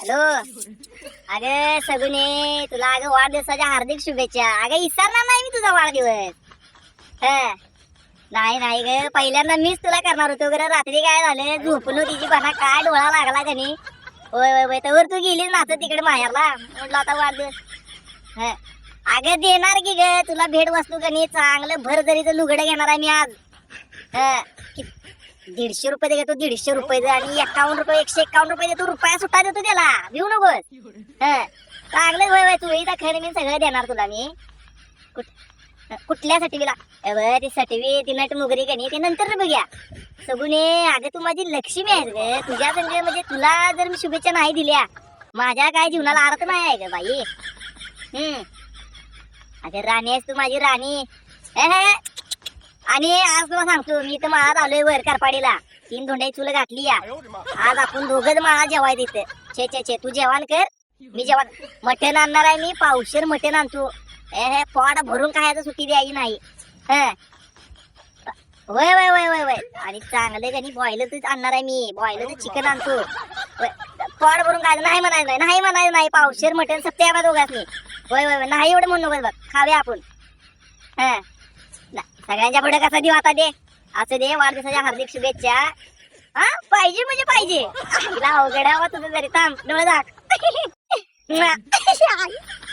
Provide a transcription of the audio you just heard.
Hello. अगं सगुने तुला अगं वाढदिवसाच्या हार्दिक शुभेच्छा. अगं विसरणार नाही मी तुझा वाढदिवस. ह. नाही नाही ग. पहिल्यांदा मीच तुला करणार होतो गर रात्री काय झालं? झोपलो तिची पणा काय डोळा लागला का नाही होय होय होय. तर तू गेली नाचत तिकडे माहेरला. म्हटलं आता वाढदिवस. ह. अगं देणार की ग. तुला भेट वस्तू का नाही चांगलं भर जरीचं लुगडं घेणार आहे मी आज. हं. दीडशे रुपये देतो दीडशे रुपये आणि एकावन्न रुपये एकशे एकावन्न रुपये देतो रुपया सुट्टा देतो त्याला. देऊ नकोस. हं. चांगलं होय होय चोळीचा खरं मी सगळं देणार तुला मी. कुठ- कुठल्या सटवीला अबे ती सटवी ती नट मुगरी कणी ते नंतर बघूया. सगुने अगं तू माझी लक्ष्मी आहेस ग. तुझ्या संग म्हणजे तुला जर मी शुभेच्छा नाही दिल्या माझ्या काय जीवनाला अर्थ नाही आहे ग बाई. हम्म अगं राणी आहेस तू माझी राणी. आणि आज तुला सांगतो मी तर माळात आलोय वर करपाडीला. तीन धोंड्याची चुल घातली या. आज आपण दोघच माळा जेवाय तिथे. छे छे छे तू जेवण कर. मी जेवण. मटण आणणार आहे मी. पावशेर मटण आणतो. हे हे पोट भरून खायचं सुट्टी द्यायची नाही. हं. वय वय वय वय वय. आणि चांगले कणी बॉयलरच आणणार आहे मी. बॉयलरचं चिकन आणतो. पोट भरून खायचं नाही म्हणायचं नाही नाही म्हणायचं नाही. पावशेर मटण सत्य आहे दोघांनी वय वय. नाही एवढं म्हणू बघ. खाऊया आपण. हं. सगळ्यांच्या पुढे कसं देऊ आता दे? असं दे वाढदिवसाच्या हार्दिक शुभेच्छा. हा पाहिजे म्हणजे पाहिजे. तिला अवघड हवा हो, तुझं जरी थांब डोळे दाख